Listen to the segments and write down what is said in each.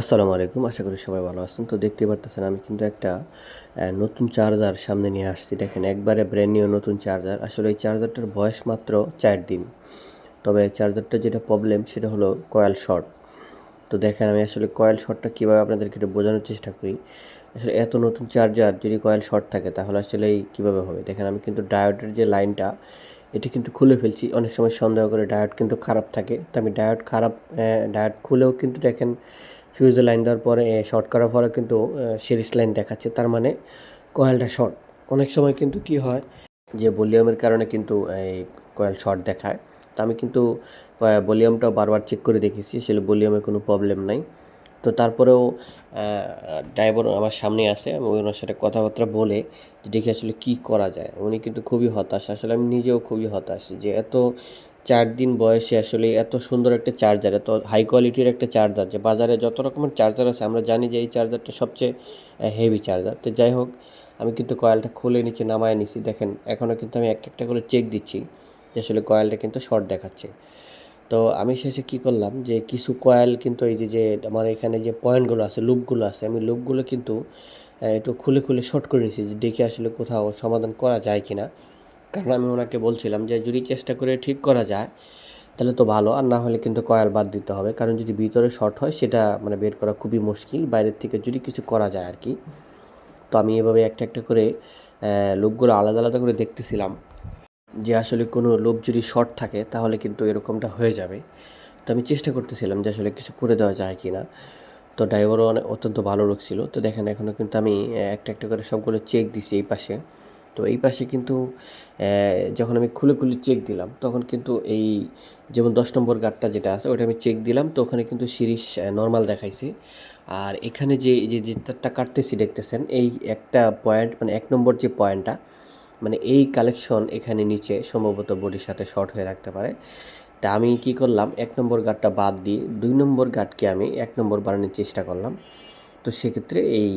আসসালামু আলাইকুম, আশা করি সবাই ভালো আছেন। তো দেখতে পারতেছেন আমি কিন্তু একটা নতুন চার্জার সামনে নিয়ে আসছি। দেখেন, একবারে ব্র্যান্ড নিউ নতুন চার্জার। আসলে এই চার্জারটার বয়স মাত্র চার দিন। তবে চার্জারটা যেটা প্রবলেম সেটা হলো কয়েল শর্ট তো দেখেন, আমি আসলে কয়েল শর্টটা কীভাবে আপনাদেরকে একটু বোঝানোর চেষ্টা করি। আসলে এত নতুন চার্জার, যদি কয়েল শর্ট থাকে, তাহলে আসলে এই কীভাবে হবে? দেখেন, আমি কিন্তু ডায়োডের যে লাইনটা এটি কিন্তু খুলে ফেলছি। অনেক সময় সন্দেহ করে ডায়োড কিন্তু খারাপ থাকে। তো আমি ডায়োড খারাপ ডায়োড খুলেও কিন্তু দেখেন ফিউজে লাইন দেওয়ার পরে শর্ট করার পরে কিন্তু সিরিজ লাইন দেখাচ্ছে। তার মানে কয়েলটা শর্ট অনেক সময় কিন্তু কি হয় যে ভলিউমের কারণে কিন্তু এই কয়েল শর্ট দেখায়। তো আমি কিন্তু ভলিউমটাও বারবার চেক করে দেখেছি আসলে ভলিউমে কোনো প্রবলেম নাই। তো তারপরেও ড্রাইভার আমার সামনে আছে, আমি ওনার সাথে কথাবার্তা বলে যে দেখি আসলে কী করা যায়। উনি কিন্তু খুবই হতাশ। আসলে আমি নিজেও খুবই হতাশ যে, এত চার দিন বয়সে আসলে এত সুন্দর একটা চার্জার এত হাই কোয়ালিটির একটা চার্জার যে বাজারে যত রকমের চার্জার আছে, আমরা জানি যে এই চার্জারটা সবচেয়ে হেভি চার্জার তো যাই হোক, আমি কিন্তু কয়েলটা খুলে নিচে নামায় নিছি। দেখেন এখনও কিন্তু আমি একটা একটা করে চেক দিচ্ছি যে আসলে কয়েলটা কিন্তু শর্ট দেখাচ্ছে। তো আমি শেষে কী করলাম যে কিছু কয়েল কিন্তু এই যে যে আমার এখানে যে পয়েন্টগুলো আছে লুপগুলো আছে, আমি লুপগুলো কিন্তু একটু খুলে খুলে শর্ট করে নিয়েছি যে দেখে আসলে কোথাও সমাধান করা যায় কি না কারণ আমি ওনাকে বলছিলাম যে যদি চেষ্টা করে ঠিক করা যায়, তাহলে তো ভালো। আর না হলে কিন্তু কয়েল বাদ দিতে হবে। কারণ যদি ভিতরে শর্ট হয়, সেটা মানে বের করা খুবই মুশকিল। বাইরের থেকে যদি কিছু করা যায় আর কি। তো আমি এভাবে একটা একটা করে লোকগুলো আলাদা আলাদা করে দেখতেছিলাম যে আসলে কোনো লোভ যদি শর্ট থাকে, তাহলে কিন্তু এরকমটা হয়ে যাবে। তো আমি চেষ্টা করতেছিলাম যে আসলে কিছু করে দেওয়া যায় কি না তো ড্রাইভারও অনেক অত্যন্ত ভালো লোক ছিল। তো দেখেন এখনও কিন্তু আমি একটা একটা করে সবগুলো চেক দিছি এই পাশে। তো এই পাশে কিন্তু যখন আমি খুলে খুলে চেক দিলাম, তখন কিন্তু এই যেমন দশ নম্বর গার্ডটা যেটা আছে, ওটা আমি চেক দিলাম, তো ওখানে কিন্তু সিরিজ নর্মাল দেখাইছে। আর এখানে যে যে তারটা কাটতেছি দেখতেছেন, এই একটা পয়েন্ট মানে এক নম্বর যে পয়েন্টটা মানে এই কালেকশন এখানে নিচে সম্ভবত বডির সাথে শর্ট হয়ে রাখতে পারে। তা আমি কি করলাম, এক নম্বর গার্ডটা বাদ দিয়ে, দুই নম্বর গার্ডকে আমি এক নম্বর বানানোর চেষ্টা করলাম। তো সেক্ষেত্রে এই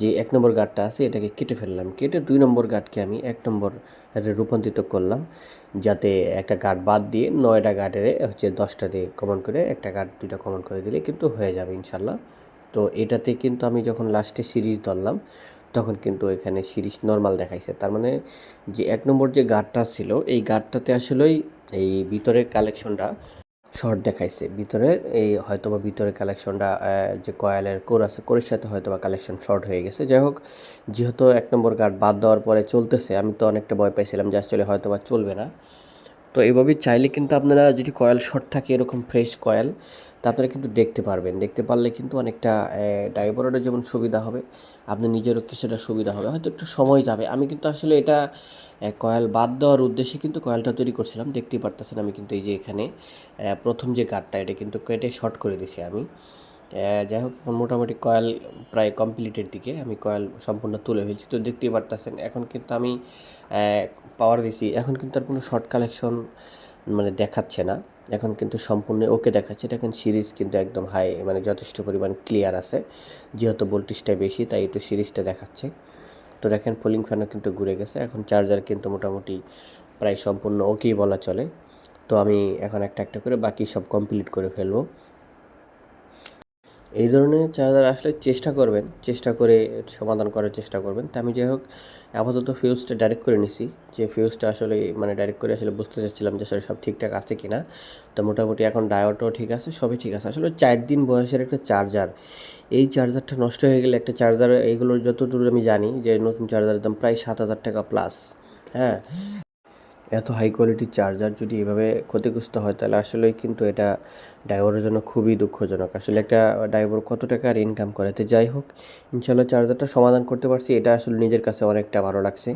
যে এক নম্বর গার্ডটা আছে, এটাকে কেটে ফেললাম। কেটে দুই নম্বর গার্ডকে আমি এক নম্বর রূপান্তরিত করলাম, যাতে একটা গার্ড বাদ দিয়ে নয়টা গার্ডের হচ্ছে দশটা দিয়ে কমন করে একটা গার্ড দুইটা কমন করে দিলে কিন্তু হয়ে যাবে ইনশাল্লাহ। তো এটাতে কিন্তু আমি যখন লাস্টে সিরিজ ধরলাম, তখন কিন্তু এখানে সিরিজ নর্মাল দেখাইছে। তার মানে যে এক নম্বর যে গার্ডটা ছিল, এই গার্ডটাতে আসলেই এই ভিতরের কালেকশনটা শর্ট দেখাইছে। ভিতরে এই হয়তোবা ভিতরে কালেকশনটা যে কয়েলের কোর আছে, কোরের সাথে হয়তোবা কালেকশন শর্ট হয়ে গেছে। যাই হোক, যেহেতু এক নম্বর গার্ড বাদ দেওয়ার পরে চলতেছে, আমি তো অনেকটা ভয় পাইছিলাম যে আসলে হয়তোবা চলবে না। তো এইভাবেই চাইলে কিন্তু আপনারা যদি কয়েল শর্ট থাকে এরকম ফ্রেশ কয়েল, তা আপনারা কিন্তু দেখতে পারবেন। দেখতে পারলে কিন্তু অনেকটা ড্রাইভারেরও যেমন সুবিধা হবে, আপনার নিজেরও কিছুটা সুবিধা হবে। হয়তো একটু সময় যাবে। আমি কিন্তু আসলে এটা কয়েল বাদ দেওয়ার উদ্দেশ্যে কিন্তু কয়েলটা তৈরি করছিলাম। দেখতেই পারতেছেন আমি কিন্তু এই যে এখানে প্রথম যে গার্ডটা এটা কিন্তু কেটে শর্ট করে দিছি আমি। যাই হোক, এখন মোটামুটি কয়েল প্রায় কমপ্লিটের দিকে। আমি কয়েল সম্পূর্ণ তুলে ফেলছি। তো দেখতেই পারতেছেন, এখন কিন্তু আমি পাওয়ার দিছি। এখন কিন্তু আর কোনো শর্ট কালেকশন মানে দেখাচ্ছে না। এখন কিন্তু সম্পূর্ণ ওকে দেখাচ্ছে। দেখেন সিরিজ কিন্তু একদম হাই মানে যথেষ্ট পরিমাণ ক্লিয়ার আছে। যেহেতু ভোল্টেজটা বেশি, তাই একটু সিরিজটা দেখাচ্ছে। তো দেখেন পোলিং ফ্যানও কিন্তু ঘুরে গেছে। এখন চার্জার কিন্তু মোটামুটি প্রায় সম্পূর্ণ ওকেই বলা চলে। তো আমি এখন একটা একটা করে বাকি সব কমপ্লিট করে ফেলব। এই ধরনের চার্জার আসলে চেষ্টা করবেন, চেষ্টা করে সমাধান করার চেষ্টা করবেন। তা আমি যাই হোক, আপাতত ফিউজটা ডাইরেক্ট করে নিছি। যে ফিউজটা আসলে মানে ডাইরেক্ট করে আসলে বুঝতে চাচ্ছিলাম যে আসলে সব ঠিকঠাক আছে কি না তো মোটামুটি এখন ডায়োডও ঠিক আছে, সবই ঠিক আছে। আসলে চার দিন বয়সের একটা চার্জার এই চার্জারটা নষ্ট হয়ে গেলে একটা চার্জার এইগুলোর যতদূর আমি জানি যে নতুন চার্জারের দাম প্রায় সাত হাজার টাকা প্লাস হ্যাঁ? এত হাই কোয়ালিটির চার্জার যদি এভাবে ক্ষতিগ্রস্ত হয়, তাহলে আসলেই কিন্তু এটা ড্রাইভারের জন্য খুবই দুঃখজনক। আসলে একটা ড্রাইভার কত টাকার ইনকাম করে? তো যাই হোক ইনশাল্লাহ চার্জারটা সমাধান করতে পারছি। এটা আসলে নিজের কাছে অনেকটা ভালো লাগছে।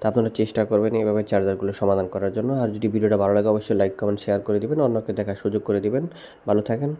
তো আপনারা চেষ্টা করবেন এইভাবে চার্জারগুলো সমাধান করার জন্য। আর যদি ভিডিওটা ভালো লাগে, অবশ্যই লাইক কমেন্ট শেয়ার করে দিবেন। অন্যকে দেখার সুযোগ করে দিবেন। ভালো থাকেন।